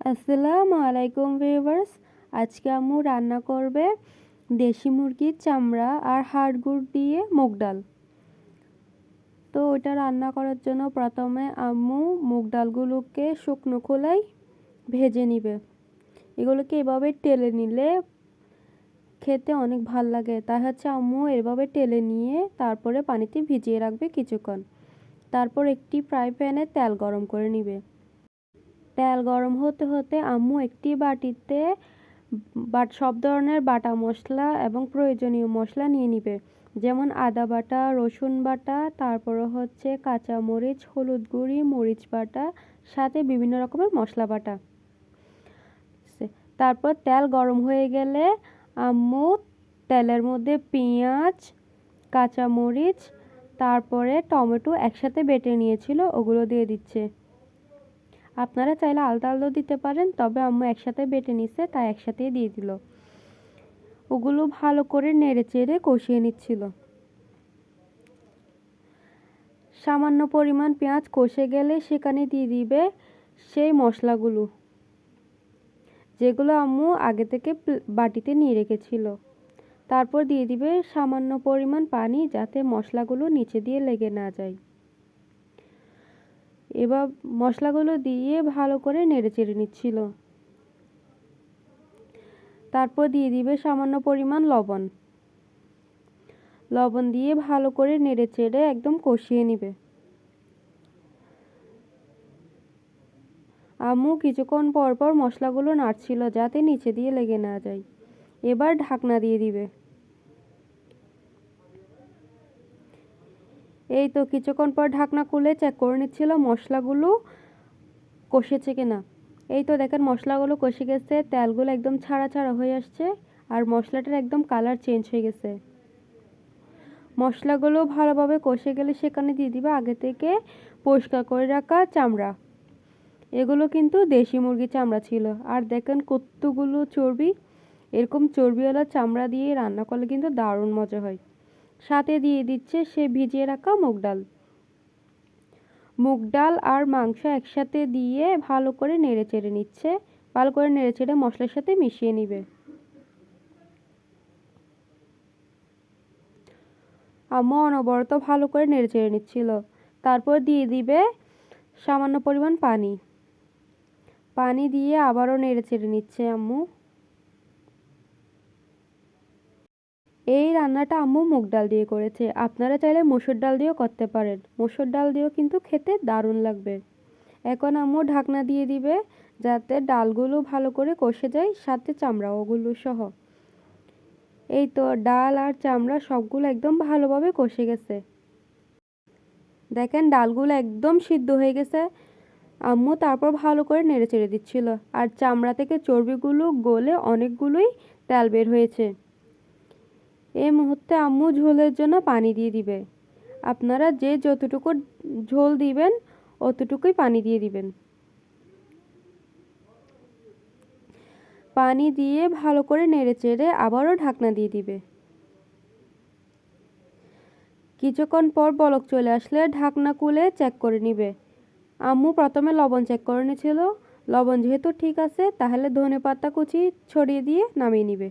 আসসালামু আলাইকুম ভিউয়ার্স। আজকে আম্মু রান্না করবে দেশি মুরগির চামড়া আর হাড়গুড় দিয়ে মুগ ডাল। তো ওটা রান্না করার জন্য প্রথমে আম্মু মুগ ডালগুলোকে শুকনো খোলাই ভেজে নিবে। এগুলোকে এভাবে টেলে নিলে খেতে অনেক ভালো লাগে। তাই হচ্ছে আম্মু এভাবে টেলে নিয়ে তারপরে পানিতে ভিজিয়ে রাখবে কিছুক্ষণ। তারপর একটি ফ্রাই প্যানে তেল গরম করে নিবে। তেল গরম হতে হতে আম্মু একটি বাটিতে বাট সব ধরনের বাটা মশলা এবং প্রয়োজনীয় মশলা নিয়ে নিবে। যেমন আদা বাটা, রসুন বাটা তারপরে হচ্ছে কাঁচা মরিচ, হলুদ গুঁড়ি, মরিচ বাটা, সাথে বিভিন্ন রকমের মশলা বাটা। তারপর তেল গরম হয়ে গেলে আম্মু তেলের মধ্যে পেঁয়াজ, কাঁচা মরিচ, তারপরে টমেটো একসাথে বেটে নিয়েছিল, ওগুলো দিয়ে দিচ্ছে। আপনারা চাইলে আলদা আলদা দিতে পারেন, তবে আম্মু একসাথে বেটে নিছে, তাই একসাথেই দিয়ে দিল। ওগুলো ভালো করে নেড়ে চেড়ে কষিয়ে নিচ্ছিল। সামান্য পরিমাণ পেঁয়াজ কষে গেলে সেখানে দিয়ে দিবে সেই মশলাগুলো, যেগুলো আম্মু আগে থেকে বাটিতে নিয়ে রেখেছিল। তারপর দিয়ে দিবে সামান্য পরিমাণ পানি যাতে মশলাগুলো নিচে দিয়ে লেগে না যায়। এবার মশলাগুলো দিয়ে ভালো করে নেড়ে চেড়ে নিচ্ছিল। তারপর দিয়ে দিবে সামান্য পরিমাণ লবণ। লবণ দিয়ে ভালো করে নেড়ে চেড়ে একদম কষিয়ে নিবে। আম্মু কিছুক্ষণ পর পর মশলাগুলো নাড়ছিল যাতে নিচে দিয়ে লেগে না যায়। এবার ঢাকনা দিয়ে দিবে। এই তো কিছুক্ষণ পর ঢাকনা খুলে চেক করে নিচ্ছিল মশলাগুলো কষেছে কিনা। এই তো দেখেন মশলাগুলো কষে গেছে, তেলগুলো একদম ছাড়া ছাড়া হয়ে আসছে আর মশলাটার একদম কালার চেঞ্জ হয়ে গেছে। মশলাগুলো ভালোভাবে কষে গেলে সেখানে দিয়ে দিবে আগে থেকে পরিষ্কার করে রাখা চামড়া। এগুলো কিন্তু দেশি মুরগির চামড়া ছিল। আর দেখেন কতগুলো চর্বি, এরকম চর্বিওয়ালা চামড়া দিয়ে রান্না করলে কিন্তু দারুণ মজা হয়। সাথে দিয়ে দিচ্ছে সে ভিজিয়ে রাখা মুগ ডাল। মুগ ডাল আর মাংস একসাথে দিয়ে ভালো করে নেড়ে চেড়ে নিচ্ছে। ভালো করে নেড়ে চেড়ে মশলার সাথে মিশিয়ে নিবে। আম্মু অনবরত ভালো করে নেড়ে চেড়ে নিচ্ছিল। তারপর দিয়ে দিবে সামান্য পরিমাণ পানি। পানি দিয়ে আবারও নেড়ে চেড়ে নিচ্ছে আম্মু। এই রান্নাটা আম্মু মুগ ডাল দিয়ে করেছে। আপনারা চাইলে মসুর ডাল দিয়েও করতে পারেন। মসুর ডাল দিয়েও কিন্তু খেতে দারুণ লাগবে। এখন আম্মু ঢাকনা দিয়ে দিবে যাতে ডালগুলো ভালো করে কষে যায়, সাথে চামড়া ওগুলো সহ। এই তো ডাল আর চামড়া সবগুলো একদম ভালোভাবে কষে গেছে। দেখেন ডালগুলো একদম সিদ্ধ হয়ে গেছে। আম্মু তারপর ভালো করে নেড়ে চেড়ে দিচ্ছিল। আর চামড়া থেকে চর্বিগুলো গলে অনেকগুলোই তেল বের হয়েছে। এই মুহূর্তে আম্মু ঝোলের জন্য পানি দিয়ে দিবে। আপনারা যে যতটুকু ঝোল দিবেন, অতটুকুই পানি দিয়ে দিবেন। পানি দিয়ে ভালো করে নেড়ে চেড়ে আবারও ঢাকনা দিয়ে দিবে। কিছুক্ষণ পর বলক চলে আসলে ঢাকনা খুলে চেক করে নিবে। আম্মু প্রথমে লবণ চেক করে নিয়েছিল। লবণ যেহেতু ঠিক আছে, তাহলে ধনে পাতা কুচি ছড়িয়ে দিয়ে নামিয়ে নিবে।